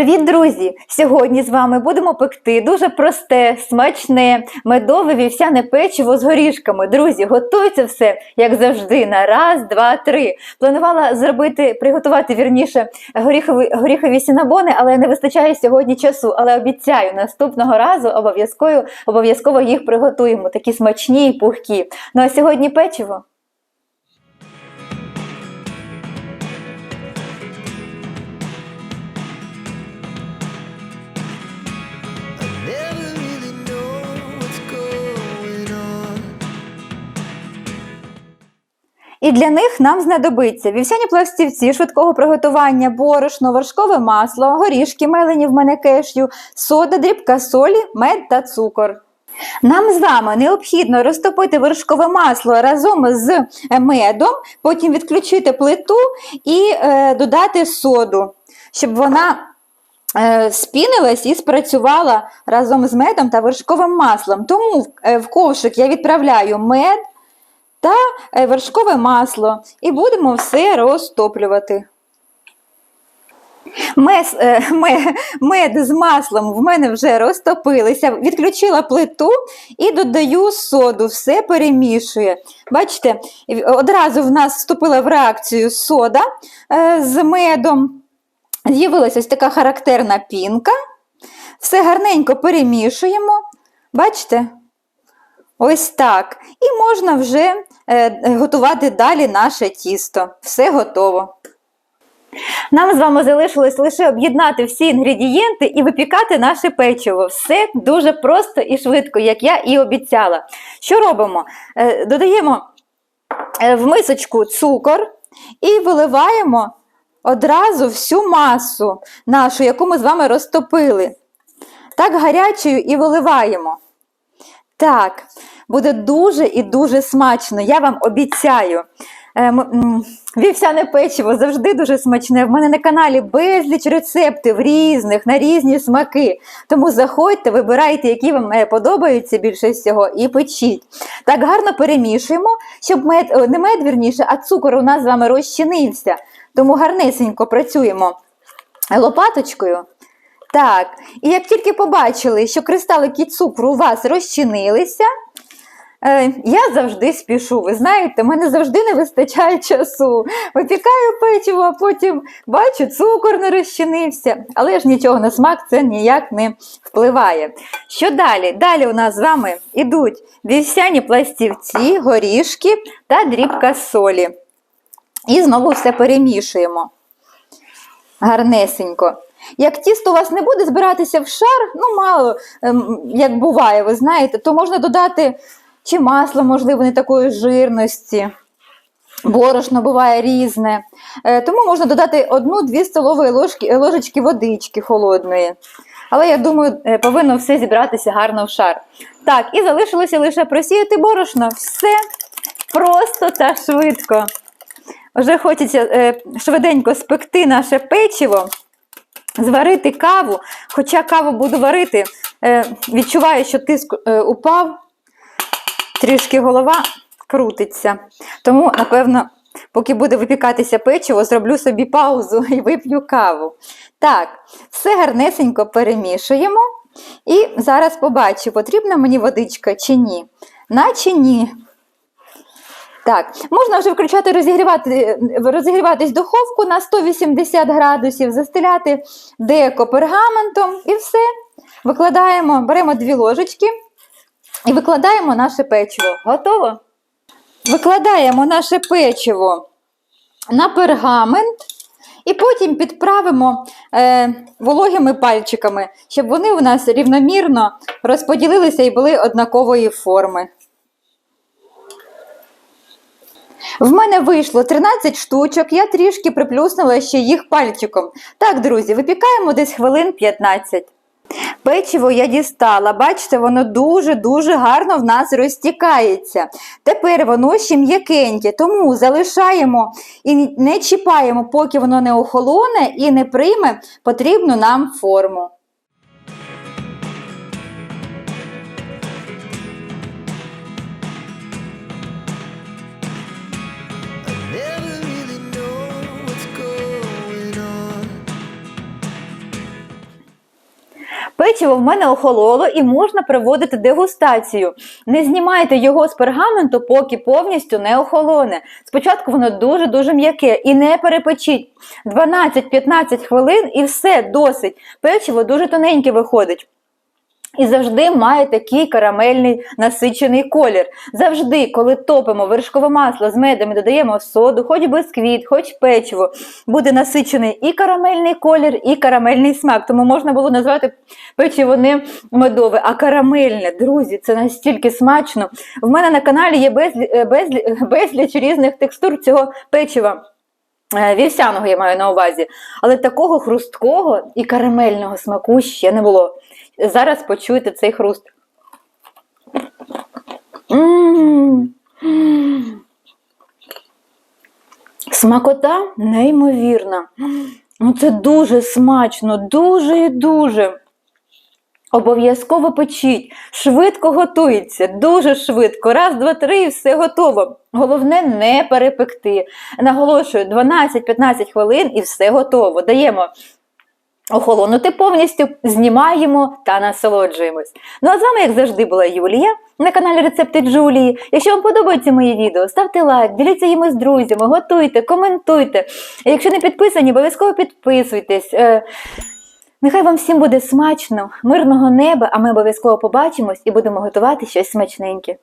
Привіт, друзі! Сьогодні з вами будемо пекти дуже просте, смачне, медове вівсяне печиво з горішками. Друзі, готується все, як завжди, на раз, два, три. Планувала зробити, приготувати вірніше горіхові, горіхові сінабони, але не вистачає сьогодні часу. Але обіцяю, наступного разу обов'язково обов'язково їх приготуємо. Такі смачні і пухкі. Ну а сьогодні печиво. І для них нам знадобиться вівсяні пластівці швидкого приготування, борошно, вершкове масло, горішки, мелені в мене кешю, сода, дрібка солі, мед та цукор. Нам з вами необхідно розтопити вершкове масло разом з медом, потім відключити плиту і е, додати соду, щоб вона е, спінилась і спрацювала разом з медом та вершковим маслом. Тому е, в ковшик я відправляю мед та е, вершкове масло і будемо все розтоплювати. Мес, е, ме- мед з маслом в мене вже розтопилися, відключила плиту і додаю соду, все перемішує. Бачите, одразу в нас вступила в реакцію сода е, з медом. З'явилася ось така характерна пінка. Все гарненько перемішуємо. Бачите? Ось так. І можна вже е, готувати далі наше тісто. Все готово. Нам з вами залишилось лише об'єднати всі інгредієнти і випікати наше печиво. Все дуже просто і швидко, як я і обіцяла. Що робимо? Е, Додаємо е, в мисочку цукор і виливаємо одразу всю масу нашу, яку ми з вами розтопили. Так гарячою і виливаємо. Так, буде дуже і дуже смачно, я вам обіцяю. Е, м- м, Вівсяне печиво завжди дуже смачне. В мене на каналі безліч рецептів різних, на різні смаки. Тому заходьте, вибирайте, які вам е, подобаються більше всього, і печіть. Так гарно перемішуємо, щоб мед, не мед, вірніше, а цукор у нас з вами розчинився. Тому гарнесенько працюємо лопаточкою. Так, і як тільки побачили, що кристалики цукру у вас розчинилися, е, я завжди спішу. Ви знаєте, мене завжди не вистачає часу. Випікаю печиво, а потім бачу, цукор не розчинився. Але ж нічого на смак це ніяк не впливає. Що далі? Далі у нас з вами ідуть вівсяні пластівці, горішки та дрібка солі. І знову все перемішуємо гарнесенько. Як тісто у вас не буде збиратися в шар, ну мало, ем, як буває, ви знаєте, то можна додати чи масло, можливо, не такої жирності. Борошно буває різне. Е, Тому можна додати одну-дві столові ложки, ложечки водички холодної. Але я думаю, е, повинно все зібратися гарно в шар. Так, і залишилося лише просіяти борошно. Все просто та швидко. Вже хочеться е, швиденько спекти наше печиво, зварити каву. Хоча каву буду варити, е, відчуваю, що тиск е, упав, трішки голова крутиться. Тому, напевно, поки буде випікатися печиво, зроблю собі паузу і вип'ю каву. Так, все гарнесенько перемішуємо. І зараз побачу, потрібна мені водичка чи ні. Наче ні. Так, можна вже включати розігрівати, розігріватись духовку на 180 градусів, застеляти деко пергаментом і все. Викладаємо, беремо дві ложечки і викладаємо наше печиво. Готово? Викладаємо наше печиво на пергамент і потім підправимо е, вологими пальчиками, щоб вони у нас рівномірно розподілилися і були однакової форми. В мене вийшло 13 штучок, я трішки приплюснула ще їх пальчиком. Так, друзі, випікаємо десь хвилин 15. Печиво я дістала, бачите, воно дуже-дуже гарно в нас розтікається. Тепер воно ще м'якеньке, тому залишаємо і не чіпаємо, поки воно не охолоне і не прийме потрібну нам форму. Печиво в мене охололо і можна проводити дегустацію. Не знімайте його з пергаменту, поки повністю не охолоне. Спочатку воно дуже-дуже м'яке і не перепечіть. 12-15 хвилин і все досить. Печиво дуже тоненьке виходить. І завжди має такий карамельний насичений колір. Завжди, коли топимо вершкове масло з медом і додаємо соду, хоч бісквіт, хоч печиво, буде насичений і карамельний колір, і карамельний смак. Тому можна було назвати печиво не медове, а карамельне. Друзі, це настільки смачно. В мене на каналі є безлі, безлі, безліч різних текстур цього печива. Е, Вівсяного я маю на увазі, але такого хрусткого і карамельного смаку ще не було. Зараз почуєте цей хруст. Смакота неймовірна. Ну, це дуже смачно, дуже і дуже. Обов'язково печіть, швидко готується, дуже швидко. Раз, два, три, і все готово. Головне не перепекти. Наголошую, 12-15 хвилин і все готово. Даємо охолонути повністю, знімаємо та насолоджуємось. Ну а з вами, як завжди, була Юлія на каналі Рецепти Джулії. Якщо вам подобається моє відео, ставте лайк, діліться їми з друзями, готуйте, коментуйте. Якщо не підписані, обов'язково підписуйтесь. Нехай вам всім буде смачно, мирного неба, а ми обов'язково побачимось і будемо готувати щось смачненьке.